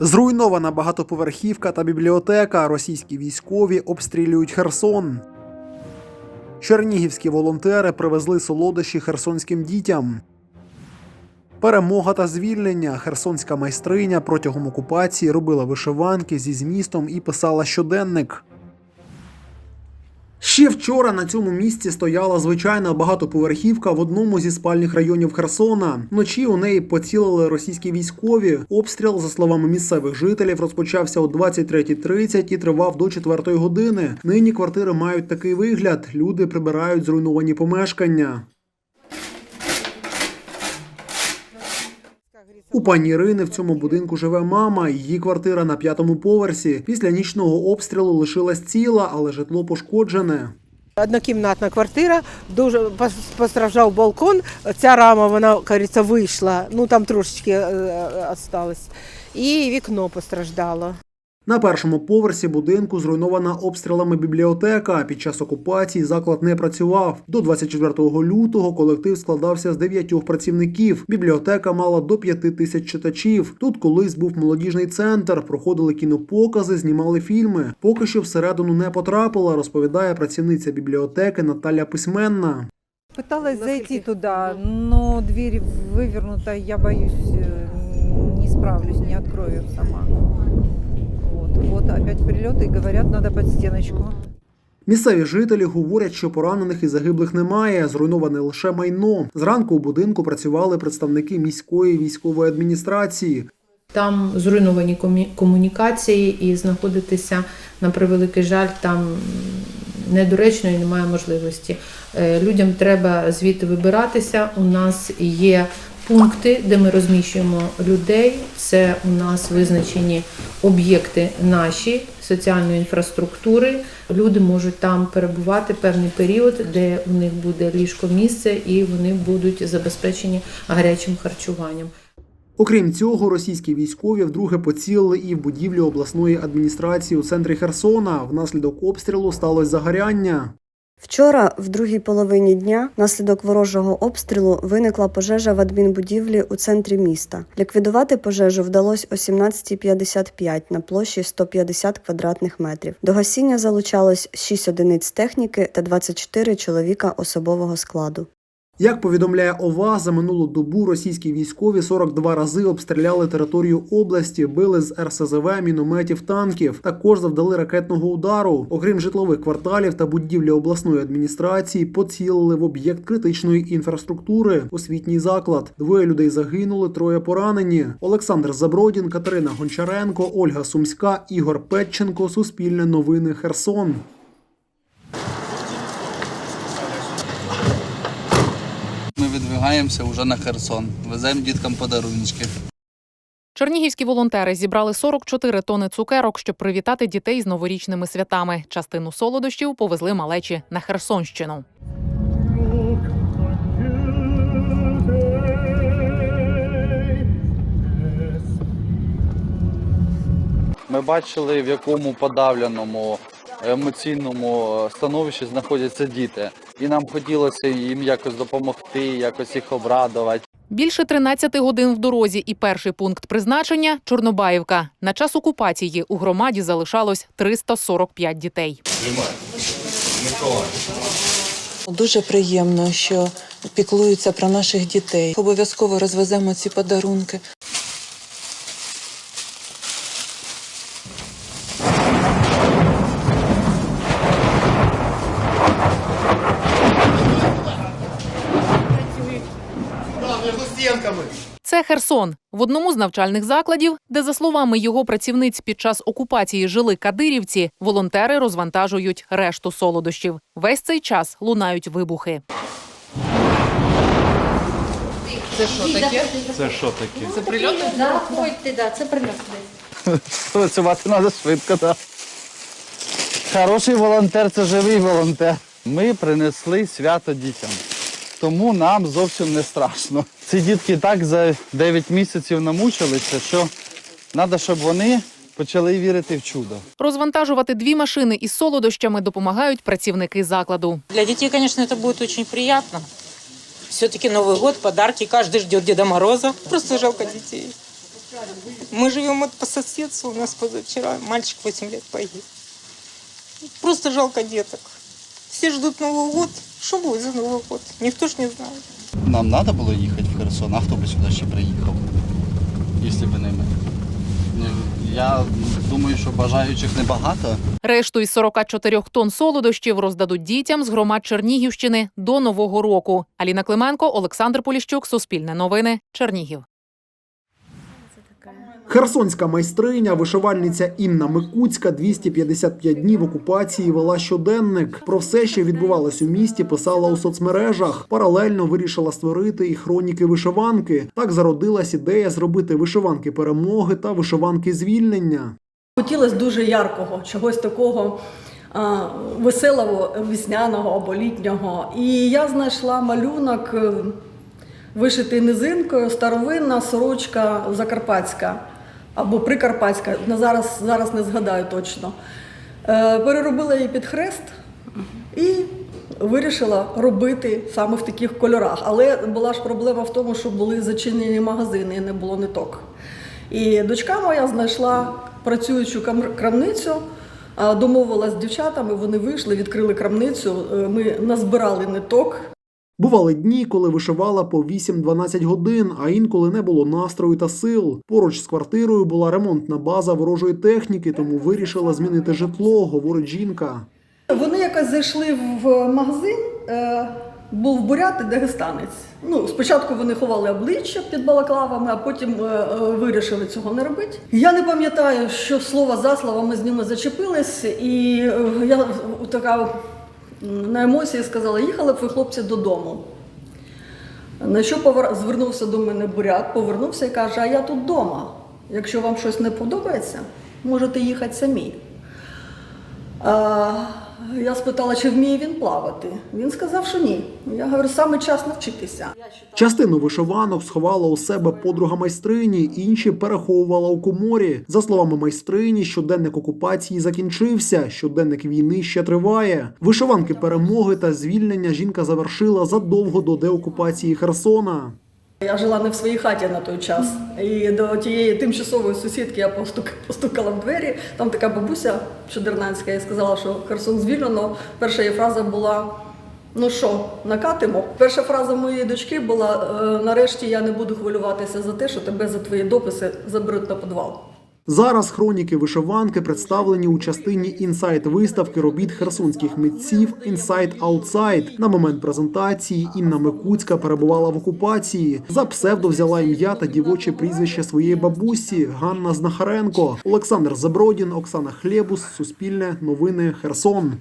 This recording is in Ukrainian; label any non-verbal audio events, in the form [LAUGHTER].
Зруйнована багатоповерхівка та бібліотека. Російські військові обстрілюють Херсон. Чернігівські волонтери привезли солодощі херсонським дітям. Перемога та звільнення. Херсонська майстриня протягом окупації робила вишиванки зі змістом і писала щоденник. Ще вчора на цьому місці стояла звичайна багатоповерхівка в одному зі спальних районів Херсона. Вночі у неї поцілили російські військові. Обстріл, за словами місцевих жителів, розпочався о 23.30 і тривав до 4 години. Нині квартири мають такий вигляд: люди прибирають зруйновані помешкання. У пані Ірини в цьому будинку живе мама. Її квартира на п'ятому поверсі. Після нічного обстрілу лишилась ціла, але житло пошкоджене. Однокімнатна квартира, дуже пос- постраждав балкон. Ця рама, вона, кажеться, вийшла. Ну там трошечки е, осталось. І вікно постраждало. На першому поверсі будинку зруйнована обстрілами бібліотека. Під час окупації заклад не працював. До 24 лютого колектив складався з дев'ятьох працівників. Бібліотека мала до п'яти тисяч читачів. Тут колись був молодіжний центр, проходили кінопокази, знімали фільми. Поки що всередину не потрапила, розповідає працівниця бібліотеки Наталя Письменна. Пыталась зайти Наскільки? туда, но дверь вывернута, я боюсь, э, не справлюсь, не открою сама. Вот, опять прилеты и говорят, надо под стеночку. Місцеві жителі говорять, що поранених і загиблих немає, зруйноване лише майно. Зранку у будинку працювали представники міської військової адміністрації. Там зруйновані комунікації і знаходитися на превеликий жаль там недоречно і немає можливості. Е, Людям треба звідти вибиратися. У нас є пункти, де ми розміщуємо людей. Це у нас визначені об'єкти наші соціальної інфраструктури. Люди можуть там перебувати певний період, де у них буде ліжко місце, і вони будуть забезпечені гарячим харчуванням. Окрім цього, російські військові вдруге поцілили і в будівлю обласної адміністрації у центрі Херсона. Внаслідок обстрілу сталося загоряння. Вчора, в другій половині дня, внаслідок ворожого обстрілу виникла пожежа в адмінбудівлі у центрі міста. Ліквідувати пожежу вдалося о 17.55 на площі 150 квадратних метрів. До гасіння залучалось 6 одиниць техніки та 24 чоловіка особового складу. Як повідомляє ОВА, за минулу добу російські військові 42 рази обстріляли територію області, били з РСЗВ, мінометів, танків. Також завдали ракетного удару. Окрім житлових кварталів та будівлі обласної адміністрації, поцілили в об'єкт критичної інфраструктури, освітній заклад. Двоє людей загинули, троє поранені. Олександр Забродін, Катерина Гончаренко, Ольга Сумська, Ігор Петченко. Суспільне новини Херсон. Ми відвигаємося вже на Херсон. Веземо діткам подарунки. Чернігівські волонтери зібрали 44 тони цукерок, щоб привітати дітей з новорічними святами. Частину солодощів повезли малечі на Херсонщину. Ми бачили, в якому подавленому емоційному становищі знаходяться діти. І нам хотілося їм якось допомогти, якось їх обрадувати. Більше 13 годин в дорозі, і перший пункт призначення Чорнобаївка. На час окупації у громаді залишалось 345 дітей. Дуже приємно, що піклуються про наших дітей. Обов'язково розвеземо ці подарунки. Це Херсон в одному з навчальних закладів, де, за словами його працівниць, під час окупації жили кадирівці. Волонтери розвантажують решту солодощів. Весь цей час лунають вибухи. Це що таке? Це що таке? Це прильоти? Заходьте, да, це прильот. [LAUGHS] Працювати треба швидко, так. Хороший волонтер це живий волонтер. Ми принесли свято дітям Тому нам зовсім не страшно. Ці дітки і так за 9 місяців намучилися, що треба, щоб вони почали вірити в чудо. Розвантажувати дві машини із солодощами допомагають працівники закладу. Для детей, конечно, это будет очень приятно. Все-таки Новый год, подарки, каждый ждет Деда Мороза. Просто жалко детей. Мы живем вот по соседству, у нас позавчера мальчик 8 лет погиб. Просто жалко деток. Все ждут Новый год. Что буде за Новий год? Ніхто ж не знає. Нам треба було їхати в Херсон, а хто би сюди ще приїхав, якщо б не ми. Ну, я думаю, що бажаючих небагато. Решту із 44 тонн солодощів роздадуть дітям з громад Чернігівщини до Нового року. Аліна Клименко, Олександр Поліщук, Суспільне новини, Чернігів. Херсонська майстриня, вишивальниця Інна Микуцька 255 днів окупації вела щоденник. Про все, що відбувалось у місті, писала у соцмережах. Паралельно вирішила створити і хроніки вишиванки. Так зародилась ідея зробити вишиванки перемоги та вишиванки звільнення. Хотілося дуже яркого, чогось такого а, веселого, весняного або літнього. І я знайшла малюнок, е, вишитий низинкою, старовинна сорочка закарпатська або прикарпатська. На зараз, зараз не згадаю точно. Е, Переробила її під хрест і вирішила робити саме в таких кольорах. Але була ж проблема в тому, що були зачинені магазини і не було ниток. І дочка моя знайшла працюючу крамницю, а, домовилась з дівчатами, вони вийшли, відкрили крамницю. е, Ми назбирали ниток, Бували дні, коли вишивала по 8-12 годин, а інколи не було настрою та сил. Поруч з квартирою була ремонтна база ворожої техніки, тому вирішила змінити житло, говорить жінка. Вони якось зайшли в магазин, е, був бурят і дагестанець. Ну, спочатку вони ховали обличчя під балаклавами, а потім е, е, вирішили цього не робити. Я не пам'ятаю, що слово за слово ми з ними зачепились, і я така на емоції сказала: їхали б ви хлопці додому. На що повер... звернувся до мене бурят, повернувся і каже: А я тут вдома. Якщо вам щось не подобається, можете їхати самі. А, я спитала, чи вміє він плавати. Він сказав, що ні. Я говорю, саме час навчитися. Частину вишиванок сховала у себе подруга майстрині, інші переховувала у коморі. За словами майстрині, щоденник окупації закінчився. Щоденник війни ще триває. Вишиванки перемоги та звільнення жінка завершила задовго до деокупації Херсона. Я жила не в своїй хаті на той час. І до тієї тимчасової сусідки я постукала в двері. Там така бабуся чудернацька і сказала, що Херсон звільнено. Перша її фраза була: ну що, накатимо? Перша фраза моєї дочки була: «Е, нарешті я не буду хвилюватися за те, що тебе за твої дописи заберуть на підвал. Зараз хроніки вишиванки представлені у частині інсайт виставки робіт херсонських митців Інсайт Аутсайд. На момент презентації Інна Микуцька перебувала в окупації. За псевдо взяла ім'я та дівоче прізвище своєї бабусі Ганна Знахаренко. Олександр Забродін, Оксана Хлєбус, Суспільне, Новини Херсон.